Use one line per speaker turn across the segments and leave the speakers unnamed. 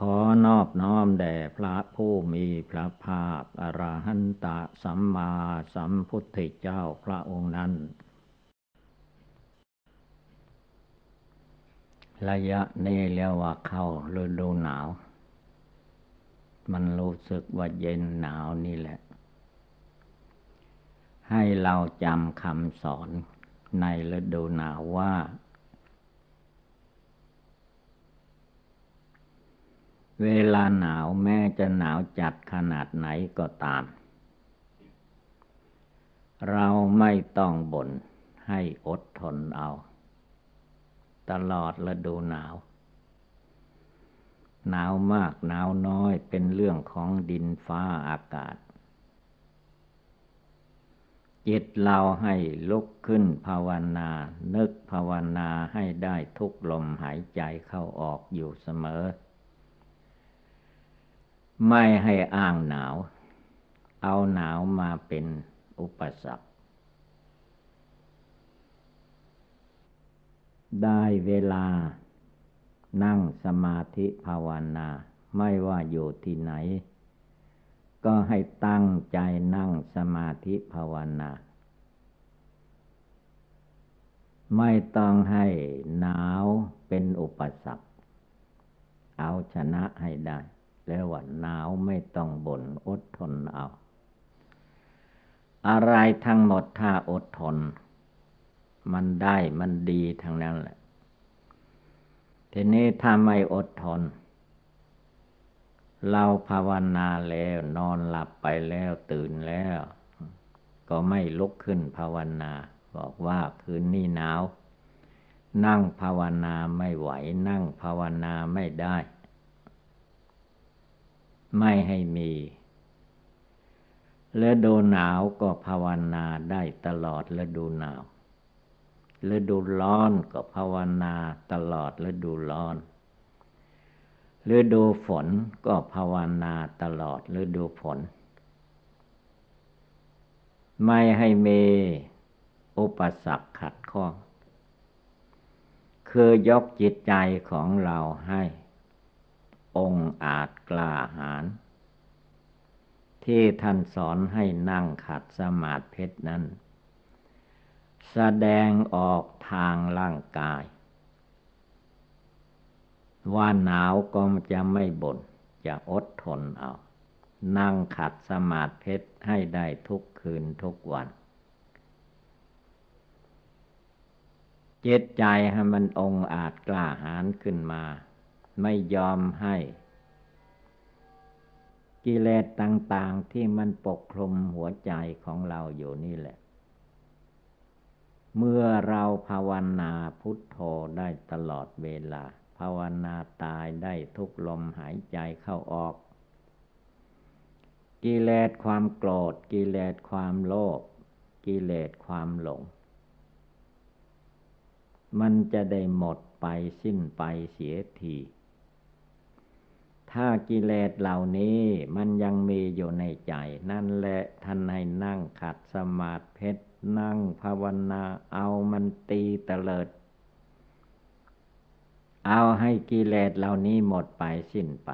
ขอนอบน้อมแด่พระผู้มีพระภาคอรหันตสัมมาสัมพุทธเจ้าพระองค์นั้น ระยะนี้เรียกว่าเข้าฤดูหนาว มันรู้สึกว่าเย็นหนาวนี่แหละ ให้เราจำคำสอนในฤดูหนาวว่า เวลาหนาวแม้จะหนาวจัดขนาดไหนก็ตาม เราไม่ต้องบ่นให้อดทนเอา ตลอดฤดูหนาว หนาวมากหนาวน้อยเป็นเรื่องของดินฟ้าอากาศ จิตเราให้ลุกขึ้นภาวนา นึกภาวนาให้ได้ทุกลมหายใจเข้าออกอยู่เสมอ ไม่ให้อ้างหนาว เอาหนาวมาเป็นอุปสรรค ได้เวลา นั่งสมาธิภาวนา ไม่ว่าอยู่ที่ไหน ก็ให้ตั้งใจนั่งสมาธิภาวนา ไม่ต้องให้หนาวเป็นอุปสรรค เอาชนะให้ได้ แล้วว่าหนาวไม่ต้องบน่นอดทนเอา อะไรทั้งหมดถ้าอดทน มันได้มันดีทั้งนั้นแหละ ทีนี้ถ้าไม่อดทน เราภาวนาแล้วนอนหลับไปแล้วตื่นแล้ว ก็ไม่ลุกขึ้นภาวนา บอกว่าคืนนี้หนาวนั่งภาวนาไม่ไหว นั่งภาวนาไม่ได้ ไม่ให้มี ฤดูหนาวก็ภาวนาได้ตลอดฤดูหนาวฤดูร้อนก็ภาวนาตลอดฤดูร้อนฤดูฝนก็ภาวนาตลอดฤดูฝน ไม่ให้เมอุปสรรคขัดข้อง คือยกจิตใจของเราให้ องอาจกล้าหาญที่ท่านสอนให้นั่งขัดสมาธินั้น แสดงออกทางร่างกาย ว่าหนาวก็จะไม่บน่นจะอดทนเอา นั่งขัดสมาธิให้ได้ทุกคืนทุกวัน เจตใจให้มันองอาจกล้าหาญขึ้นมา ไม่ยอมให้ กิเลสต่าง ๆที่มันปกคลุมหัวใจของเราอยู่นี่แหละ เมื่อเราภาวนาพุทโธได้ตลอดเวลา ภาวนาตายได้ทุกลมหายใจเข้าออก กิเลสความโกรธ กิเลสความโลภกิเลสความหลง มันจะได้หมดไปสิ้นไปเสียที ถ้ากิเลสเหล่านี้มันยังมีอยู่ในใจ นั่นแหละท่านให้นั่งขัดสมาธินั่งภาวนาเอามันตีเตลิด เอาให้กิเลสเหล่านี้หมดไปสิ้นไป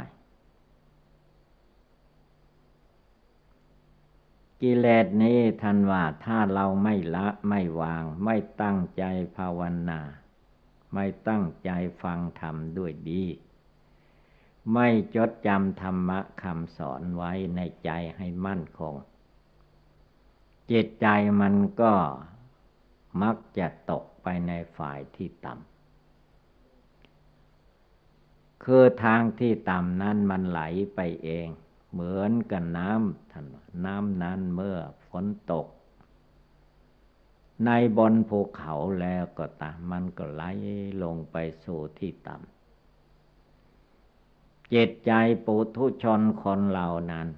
กิเลสนี้ท่านว่าถ้าเราไม่ละไม่วาง ไม่ตั้งใจภาวนา ไม่ตั้งใจฟังธรรมด้วยดี ไม่จดจำธรรมะคำสอนไว้ในใจให้มั่นคง จิตใจมันก็มักจะตกไปในฝ่ายที่ต่ำคือทางที่ต่ำนั้นมันไหลไปเอง เหมือนกับน้ำท่านน้ำนั้นเมื่อฝนตก ในบนภูเขาแล้วก็ตามมันก็ไหลลงไปสู่ที่ต่ำ จิตใจปุถุชนคนเหล่านั้น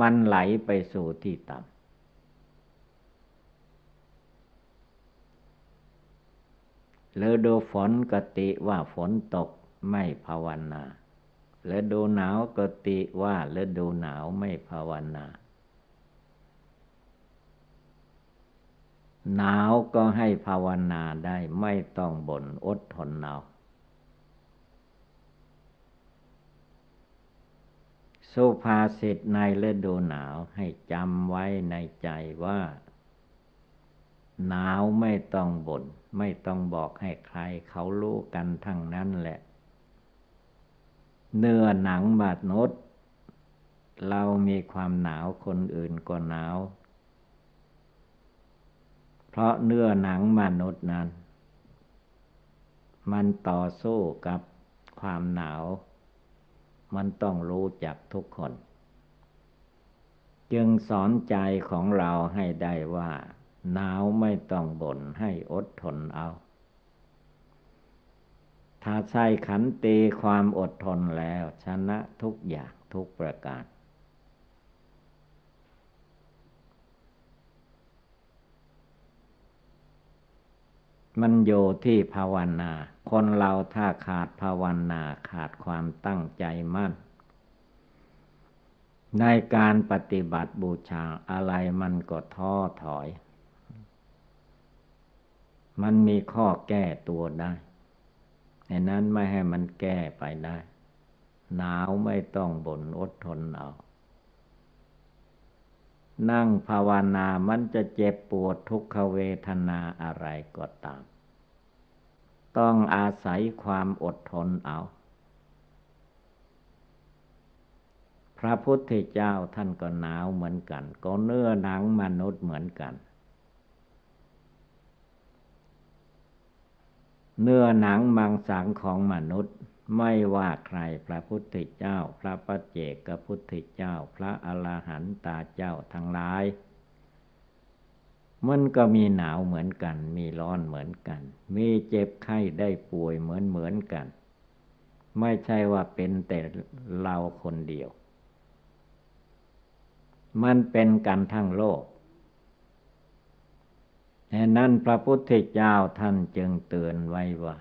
มันไหลไปสู่ที่ต่ำหรือดูฝนกติว่าฝนตกไม่ภาวนาหรือดูหนาวกติว่าหรือดูหนาวไม่ภาวนาหนาวก็ให้ภาวนาได้ไม่ต้องบ่นอดทนหนาว สุภาษิตในฤดูหนาวให้จำไว้ในใจว่า หนาวไม่ต้องบน่นไม่ต้องบอกให้ใครเขารู้กันทั้งนั้นแหละ เนื้อหนังบาดนดเรามีความหนาวคนอื่นก็หนาว เพราะเนื้อหนังมนุษย์นั้น มันต่อสู้กับความหนาว มันต้องรู้จักทุกคน จึงสอนใจของเราให้ได้ว่า หนาวไม่ต้องบ่นให้อดทนเอา ถ้าใช้ขันตีความอดทนแล้วชนะทุกอย่างทุกประการ มันโยที่ภาวนา คนเราถ้าขาดภาวนาขาดความตั้งใจมั่น ในการปฏิบัติบูชาอะไรมันก็ท้อถอย มันมีข้อแก้ตัวได้ในนั้นไม่ให้มันแก้ไปได้ หนาวไม่ต้องบ่นอดทนเอา นั่งภาวนามันจะเจ็บปวดทุกขเวทนาอะไรก็ตาม ต้องอาศัยความอดทนเอา พระพุทธเจ้าท่านก็หนาวเหมือนกัน ก็เนื้อหนังมนุษย์เหมือนกัน เนื้อหนังมังสังของมนุษย์ ไม่ว่าใครพระพุทธเจ้า พระปัจเจกพุทธเจ้า พระอรหันตาเจ้าทั้งหลาย มันก็มีหนาวเหมือนกัน มีร้อนเหมือนกัน มีเจ็บไข้ได้ป่วยเหมือนเหมือนกัน ไม่ใช่ว่าเป็นแต่เราคนเดียว มันเป็นกันทั้งโลก แต่นั้นพระพุทธเจ้าท่านจึงเตือนไว้ว่า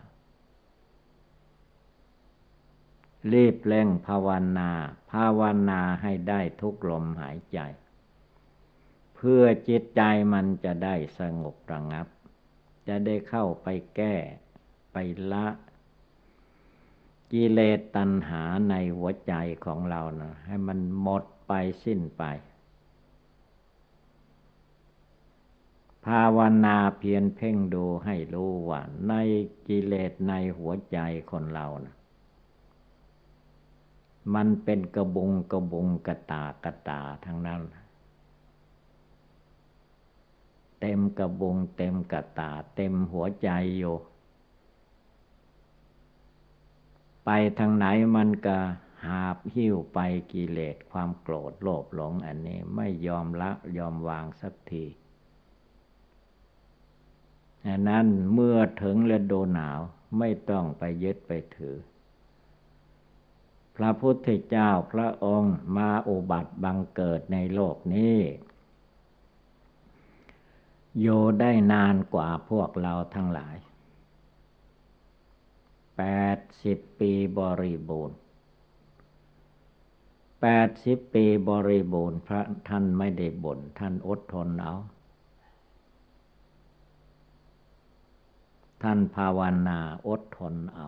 รีบเร่งภาวนา ภาวนาให้ได้ทุกลมหายใจ เพื่อจิตใจมันจะได้สงบระงับ จะได้เข้าไปแก้ไปละ กิเลสตัณหาในหัวใจของเรานะให้มันหมดไปสิ้นไป ภาวนาเพียรเพ่งดูให้รู้ว่า ในกิเลสในหัวใจคนเรานะมันเป็นกระบุงกระบุงกระตากระตาทั้งนั้น เต็มกระบุงเต็มกระตา เต็มหัวใจอยู่ไปทางไหนมันก็หาบหิ้วไปกิเลสความโกรธโลภหลงอันนี้ไม่ยอมละยอมวางสักที นั้นเมื่อถึงฤดูหนาวไม่ต้องไปยึดไปถือ พระพุทธเจ้าพระองค์มาอุบัติบังเกิดในโลกนี้โยได้นานกว่าพวกเราทั้งหลายแปดสิบปีบริบูรณ์แปดสิบปีบริบูรณ์พระท่านไม่ได้บ่นท่านอดทนเอา ท่านภาวนาอดทนเอา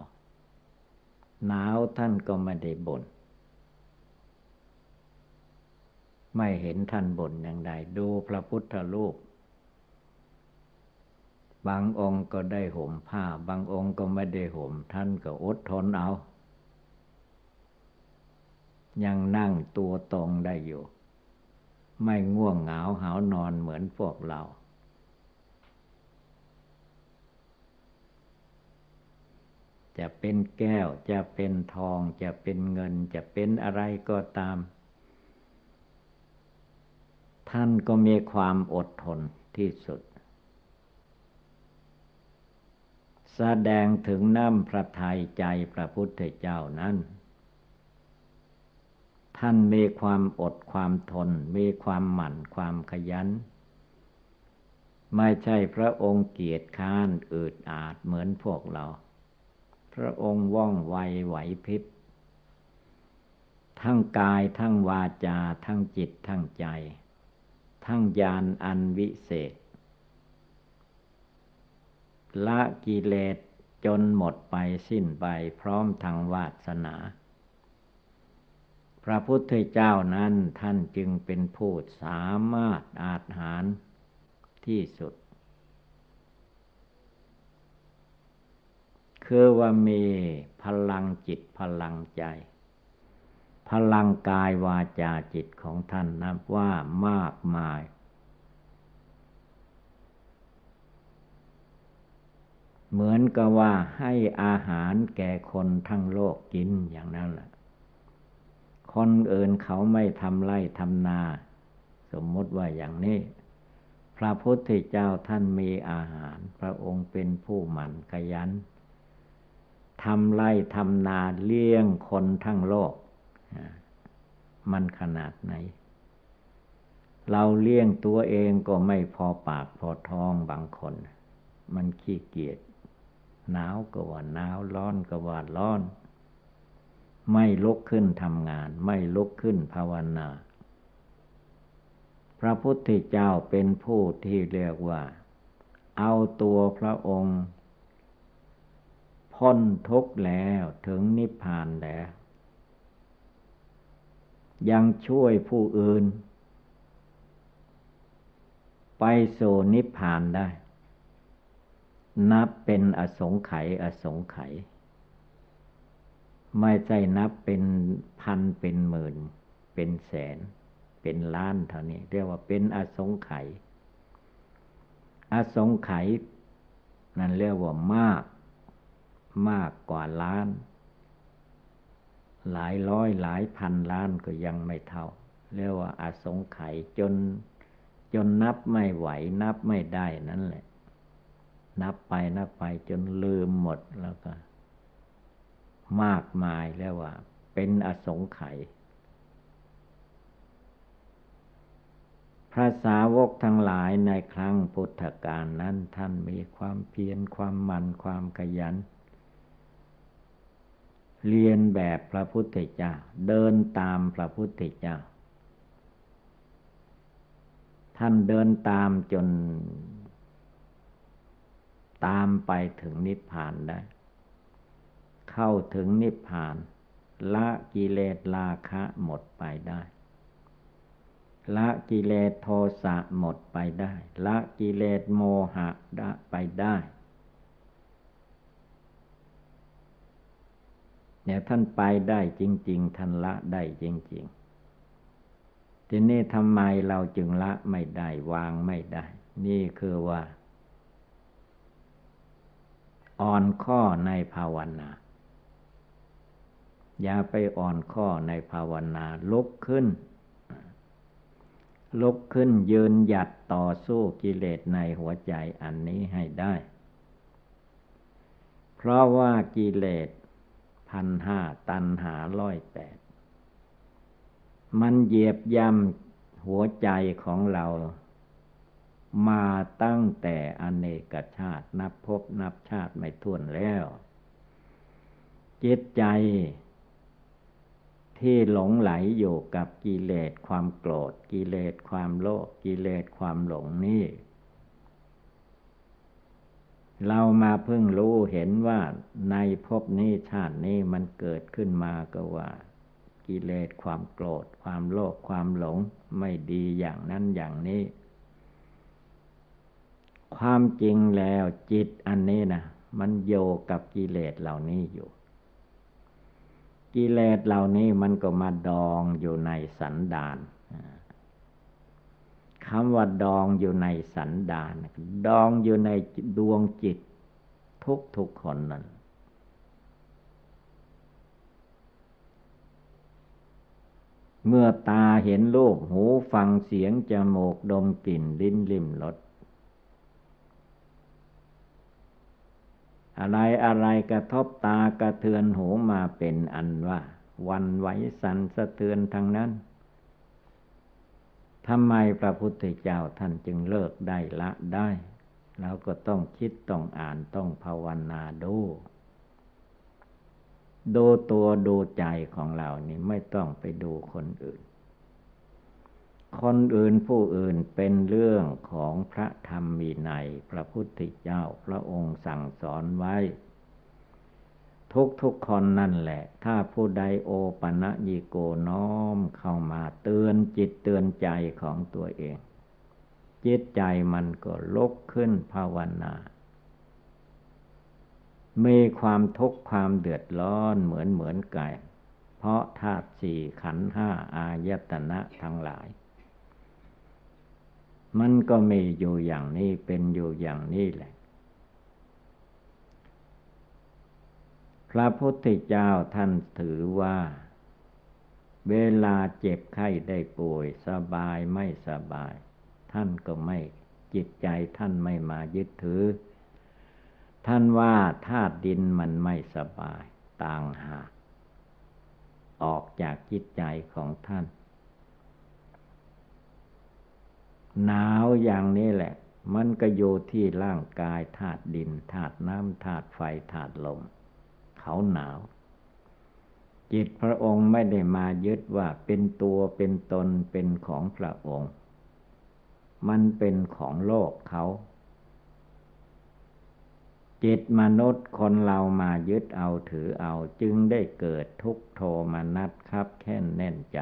หนาวท่านก็ไม่ได้บ่นไม่เห็นท่านบ่นอย่างใดดูพระพุทธรูป บางองค์ก็ได้ห่มผ้า บางองค์ก็ไม่ได้ห่ม ท่านก็อดทนเอา ยังนั่งตัวตรงได้อยู่ ไม่ง่วงเหงาหานอนเหมือนพวกเรา จะเป็นแก้ว จะเป็นทอง จะเป็นเงิน จะเป็นอะไรก็ตาม ท่านก็มีความอดทนที่สุด แสดงถึงน้ำพระทัยใจพระพุทธเจ้านั้น ท่านมีความอดความทน มีความหมั่นความขยันไม่ใช่พระองค์เกียรติค้านอืดอาดเหมือนพวกเรา พระองค์ว่องไวไหวพริบ ทั้งกายทั้งวาจา ทั้งจิตทั้งใจ ทั้งญาณอันวิเศษ ละกิเลสจนหมดไปสิ้นไปพร้อมทางวาสนา พระพุทธเจ้านั้นท่านจึงเป็นผู้สามารถอาจหารที่สุด คือว่ามีพลังจิตพลังใจ พลังกายวาจาจิตของท่านนับว่ามากมาย เหมือนกับว่าให้อาหารแก่คนทั้งโลกกินอย่างนั้นแหละคนอื่นเขาไม่ทำไร่ทำนา สมมติว่าอย่างนี้พระพุทธเจ้าท่านมีอาหาร พระองค์เป็นผู้หมั่นขยัน ทำไร่ทำนาเลี้ยงคนทั้งโลก มันขนาดไหน เราเลี้ยงตัวเองก็ไม่พอปากพอท้องบางคน มันขี้เกียจหนาวก็ว่าหนาวร้อนก็ว่าร้อน ไม่ลุกขึ้นทำงาน ไม่ลุกขึ้นภาวนา พระพุทธเจ้าเป็นผู้ที่เรียกว่า เอาตัวพระองค์ พ้นทุกข์แล้วถึงนิพพานแล้ว ยังช่วยผู้อื่น ไปสู่นิพพานได้ นับเป็นอสงไขยอสงไขยไม่ใช่นับเป็นพันเป็นหมื่น เป็นแสน เป็นล้านเท่านี้ เรียกว่าเป็นอสงไขยอสงไขยนั่นเรียกว่ามาก มากกว่าล้าน หลายร้อยหลายพันล้านก็ยังไม่เท่า เรียกว่าอาสงไขยจน จนนับไม่ไหว นับไม่ได้นั่นแหละ นับไปนับไปจนลืมหมดแล้วก็ มากมายแล้วว่า เป็นอสงไขยพระสาวกทั้งหลายในครั้งพุทธกาลนั้นท่านมีความเพียรความมันความขยัน เรียนแบบพระพุทธเจ้า เดินตามพระพุทธเจ้า ท่านเดินตามจน ตามไปถึงนิพพานได้ เข้าถึงนิพพาน ละกิเลสราคะหมดไปได้ละกิเลสโทสะหมดไปได้ ละกิเลสโมหะไปได้ เนี่ยท่านไปได้จริง ๆท่านละได้จริง ๆ ทีนี้ทำไมเราจึงละไม่ได้วางไม่ได้ นี่คือว่า อ่อนข้อในภาวนาอย่าไปอ่อนข้อในภาวนาลุกขึ้น ลุกขึ้นยืนหยัดต่อสู้กิเลสในหัวใจอันนี้ให้ได้ เพราะว่ากิเลส พันห้าตันหาร้อยแปด มันเหยียบย่ำหัวใจของเรา มาตั้งแต่อเนกชาตินับพบนับชาติไม่ท้วนแล้ว จิตใจที่หลงไหลอยู่กับกิเลสความโกรธ กิเลสความโลภกิเลสความหลงนี่ เรามาเพิ่งรู้เห็นว่าในภพนี้ชาตินี้มันเกิดขึ้นมาก็ว่ากิเลสความโกรธ ความโลภความหลงไม่ดีอย่างนั้นอย่างนี้ ความจริงแล้วจิตอันนี้นะมันโยกับกิเลสเหล่านี้อยู่ กิเลสเหล่านี้มันก็มาดองอยู่ในสันดาน คำว่าดองอยู่ในสันดานดองอยู่ในดวงจิต ทุกทุกคนนั้นเมื่อตาเห็นรูปหูฟังเสียงจมูกดมกลิ่นลิ้นลิ่มรสอะไรอะไรกระทบตากระเทือนหูมาเป็นอันว่า วันไหวสันสะเทือนทางนั้น ทำไมพระพุทธเจ้าท่านจึงเลิกได้ละได้เราก็ต้องคิดต้องอ่านต้องภาวนาดูดูตัวดูใจของเรานี่ไม่ต้องไปดูคนอื่น คนอื่นผู้อื่นเป็นเรื่องของพระธรรมมีในพระพุทธเจ้าพระองค์สั่งสอนไว้ ทุกทุกคนนั่นแหละ ถ้าผู้ใดโอปัญญิโกน้อมเข้ามาเตือนจิตเตือนใจของตัวเอง จิตใจมันก็ลุกขึ้นภาวนามีความทุกข์ความเดือดร้อนเหมือนเหมือนกันเพราะธาตุสี่ขันห้าอายตนะทั้งหลาย มันก็มีอยู่อย่างนี้เป็นอยู่อย่างนี้แหละ พระพุทธเจ้าท่านถือว่า เวลาเจ็บไข้ได้ป่วยสบายไม่สบาย ท่านก็ไม่จิตใจท่านไม่มายึดถือ ท่านว่าธาตุดินมันไม่สบายต่างหากออกจากจิตใจของท่าน หนาวอย่างนี้แหละ มันก็อยู่ที่ร่างกายธาตุดินธาตุน้ำธาตุไฟธาตุลม เขาหนาว จิตพระองค์ไม่ได้มายึดว่าเป็นตัวเป็นตนเป็นของพระองค์ มันเป็นของโลกเขา จิตมนุษย์คนเรามายึดเอาถือเอาจึงได้เกิดทุกโทมนัสครับแค่นแน่นใจ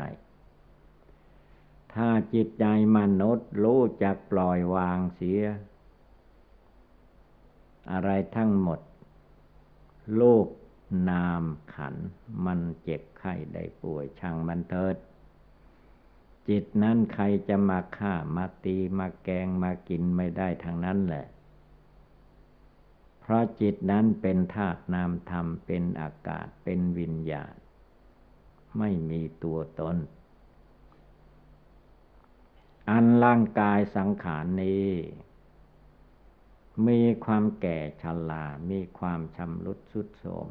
ถ้าจิตใจมนุษย์รู้จักปล่อยวางเสีย อะไรทั้งหมดลูก นามขัน มันเจ็บไข้ได้ป่วยช่างมันเถิด จิตนั้นใครจะมาฆ่ามาตีมาแกงมากินไม่ได้ทางนั้นแหละ เพราะจิตนั้นเป็นธาตุนามธรรมเป็นอากาศเป็นวิญญาณ ไม่มีตัวตน อันร่างกายสังขารนี้มีความแก่ชรามีความชำรุดสุดโทรม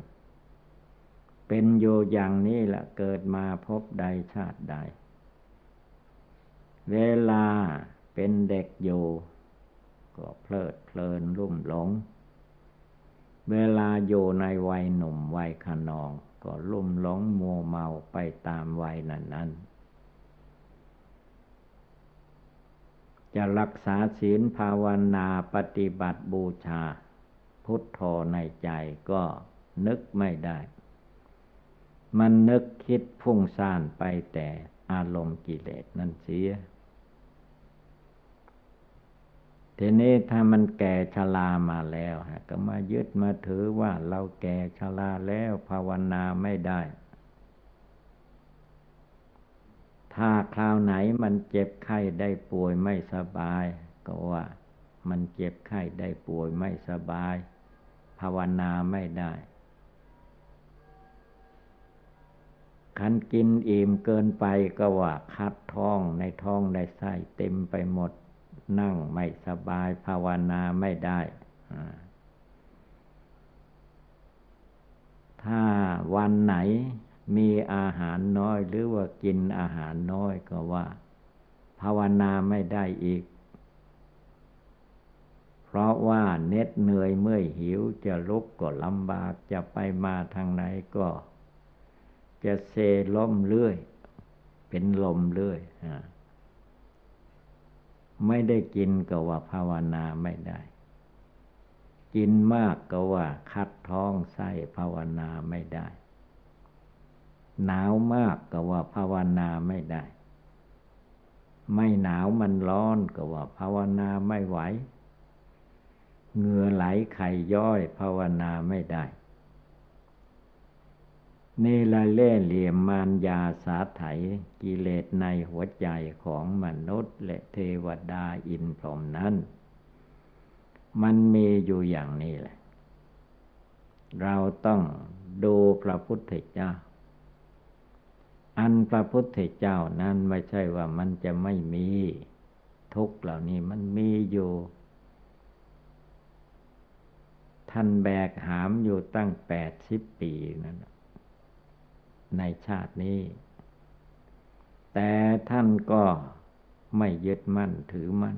เป็นโยอย่างนี้ละเกิดมาพบใดชาติใด เวลาเป็นเด็กอยู่ก็เพลิดเพลินรุ่มหลง เวลาอยู่ในวัยหนุ่มวัยขนอง ก็ลุ่มหลงมัวเมาไปตามวัยนั้นนั้นจะรักษาศีลภาวนาปฏิบัติบูชา พุทโธในใจก็นึกไม่ได้ มันนึกคิดพุ่งซ่านไปแต่อารมณ์กิเลสนั่นเสีย ทีนี้ถ้ามันแก่ชรามาแล้วก็มายึดมาถือว่าเราแก่ชราแล้วภาวนาไม่ได้ ถ้าคราวไหนมันเจ็บไข้ได้ป่วยไม่สบาย ก็ว่ามันเจ็บไข้ได้ป่วยไม่สบาย ภาวนาไม่ได้ คันกินอิ่มเกินไปก็ว่าคัดท้องในท้องในไส้เต็มไปหมด นั่งไม่สบายภาวนาไม่ได้ถ้าวันไหนมีอาหารน้อยหรือว่ากินอาหารน้อยก็ว่า ภาวนาไม่ได้อีก เพราะว่าเน็ดเหนื่อยเมื่อยหิวจะลุกก็ลำบากจะไปมาทางไหนก็ จะเซล้มเรื่อย เป็นลมเรื่อยอไม่ได้กินก็ว่าภาวนาไม่ได้ กินมากก็ว่าคัดท้องไส้ภาวนาไม่ได้ หนาวมากก็ว่าภาวนาไม่ได้ ไม่หนาวมันร้อนก็ว่าภาวนาไม่ไหวเหงื่อไหลไข่ย้อยภาวนาไม่ได้ เนลเล่เหลี่ยมมารยาสาไถกิเลสในหัวใจของมนุษย์และเทวดาอินพรหมนั้น มันมีอยู่อย่างนี้แหละ เราต้องดูพระพุทธเจ้า อันพระพุทธเจ้านั้นไม่ใช่ว่ามันจะไม่มี ทุกเหล่านี้มันมีอยู่ท่านแบกหามอยู่ตั้งแปดสิบปีนั่น ในชาตินี้ แต่ท่านก็ไม่ยึดมั่นถือมั่น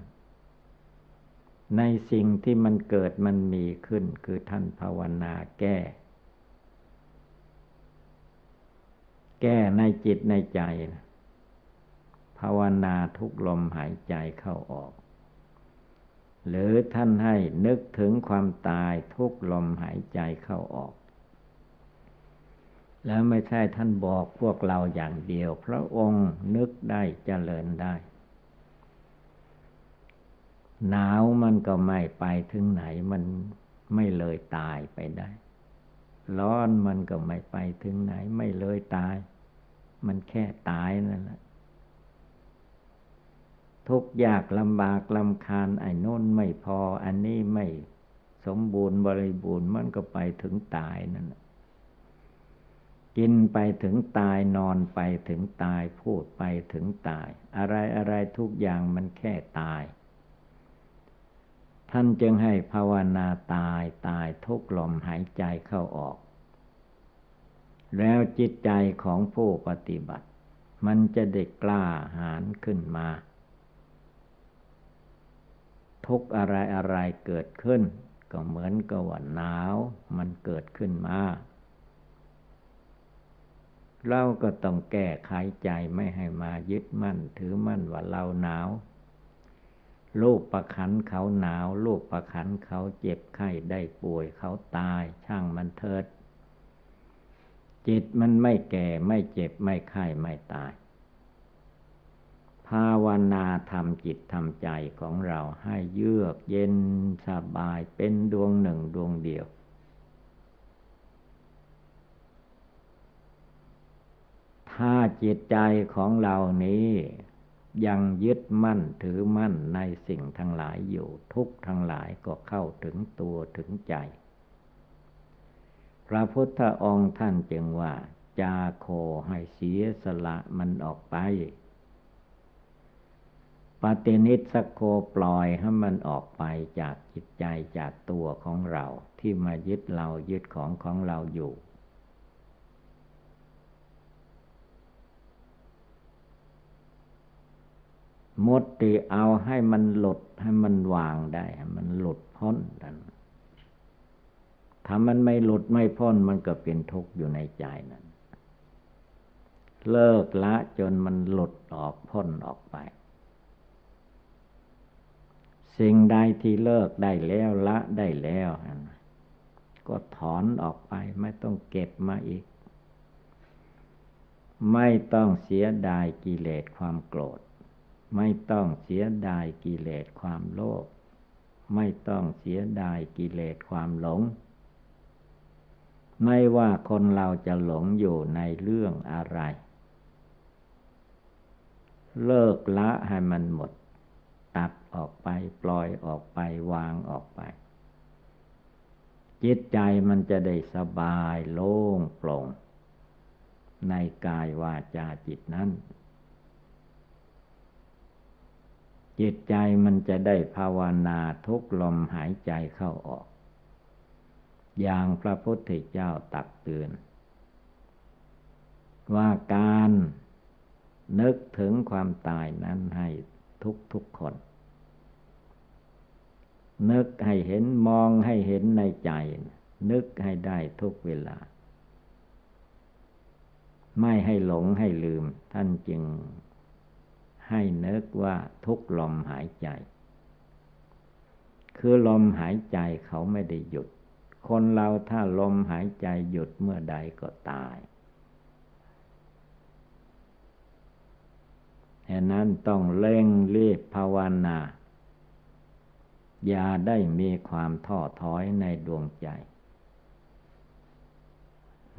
ในสิ่งที่มันเกิดมันมีขึ้นคือท่านภาวนาแก้ แก้ในจิตในใจ ภาวนาทุกลมหายใจเข้าออก หรือท่านให้นึกถึงความตายทุกลมหายใจเข้าออก แล้วไม่ใช่ท่านบอกพวกเราอย่างเดียว พระองค์นึกได้เจริญได้ หนาวมันก็ไม่ไปถึงไหนมันไม่เลยตายไปได้ ร้อนมันก็ไม่ไปถึงไหนไม่เลยตาย มันแค่ตายนั่นแหละทุกยากลำบากลำคาญไอ้น้นไม่พอ อันนี้ไม่สมบูรณ์บริบูรณ์มันก็ไปถึงตายนั่น กินไปถึงตายนอนไปถึงตายพูดไปถึงตาย อะไรอะไรทุกอย่างมันแค่ตาย ท่านจึงให้ภาวนาตายตายทุกลมหายใจเข้าออก แล้วจิตใจของผู้ปฏิบัติ มันจะเด็กกล้าหาญขึ้นมา ทุกอะไรอะไรเกิดขึ้น ก็เหมือนกับว่าหนาว มันเกิดขึ้นมา เราก็ต้องแก้ไขใจไม่ให้มายึดมั่น ถือมั่นว่าเราหนาวลูกประคันเขาหนาวลูกประคันเขาเจ็บไข้ได้ป่วยเขาตาย ช่างมันเถิด จิตมันไม่แก่ไม่เจ็บไม่ไข้ไม่ตาย ภาวนาทำจิตทำใจของเราให้เยือกเย็นสบายเป็นดวงหนึ่งดวงเดียว ถ้าจิตใจของเรานี้ ยังยึดมั่นถือมั่นในสิ่งทั้งหลายอยู่ทุกทั้งหลายก็เข้าถึงตัวถึงใจ พระพุทธองค์ท่านจึงว่า จาโคให้เสียสละมันออกไปปฏินิสโคปล่อยให้มันออกไปจากจิตใจจากตัวของเรา ที่มายึดเรายึดของของเราอยู่ มดตีเอาให้มันหลุดให้มันวางได้ ให้มันหลุดพ้นนั้นถ้ามันไม่หลุดไม่พ้นมันก็เป็นทุกข์อยู่ในใจนั้น เลิกละจนมันหลุดออกพ้นออกไป สิ่งใดที่เลิกได้แล้วละได้แล้วก็ถอนออกไปไม่ต้องเก็บมาอีก ไม่ต้องเสียดายกิเลสความโกรธ ไม่ต้องเสียดายกิเลสความโลภไม่ต้องเสียดายกิเลสความหลง ไม่ว่าคนเราจะหลงอยู่ในเรื่องอะไร เลิกละให้มันหมด ตัดออกไปปล่อยออกไปวางออกไป จิตใจมันจะได้สบายโล่งโปร่ง ในกายวาจาจิตนั้น จิตใจมันจะได้ภาวนาทุกลมหายใจเข้าออก อย่างพระพุทธเจ้าตักเตือน ว่าการนึกถึงความตายนั้นให้ทุกทุกคน นึกให้เห็นมองให้เห็นในใจ นึกให้ได้ทุกเวลา ไม่ให้หลงให้ลืม ท่านจึง ให้นึกว่าทุกลมหายใจ คือลมหายใจเขาไม่ได้หยุด คนเราถ้าลมหายใจหยุดเมื่อใดก็ตายฉะนั้นต้องเร่งรีบภาวนา อย่าได้มีความท้อถอยในดวงใจ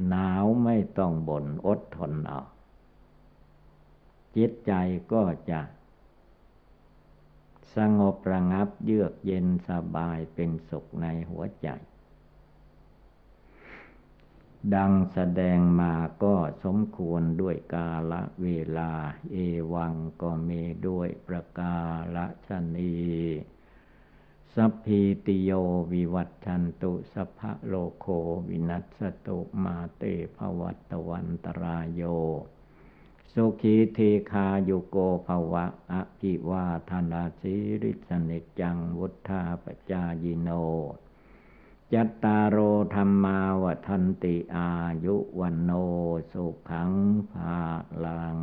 หนาวไม่ต้องบน่นอดทนเอา จิตใจก็จะสงบระงับเยือกเย็นสบายเป็นสุขในหัวใจ ดังแสดงมาก็สมควรด้วยกาละเวลา เอวังก็มีด้วยประกาละชนีสัพพีติโยวิวัตชันตุสัพพะโลโควินัสตุมาเตภวัตวันตรายโย สุขีทีคาโยโกภวะอภิวาธนาสิริสนิจังวุธาปจายโน จัตตารโอธรรมาวทันติอายุวันโนสุขังภาลัง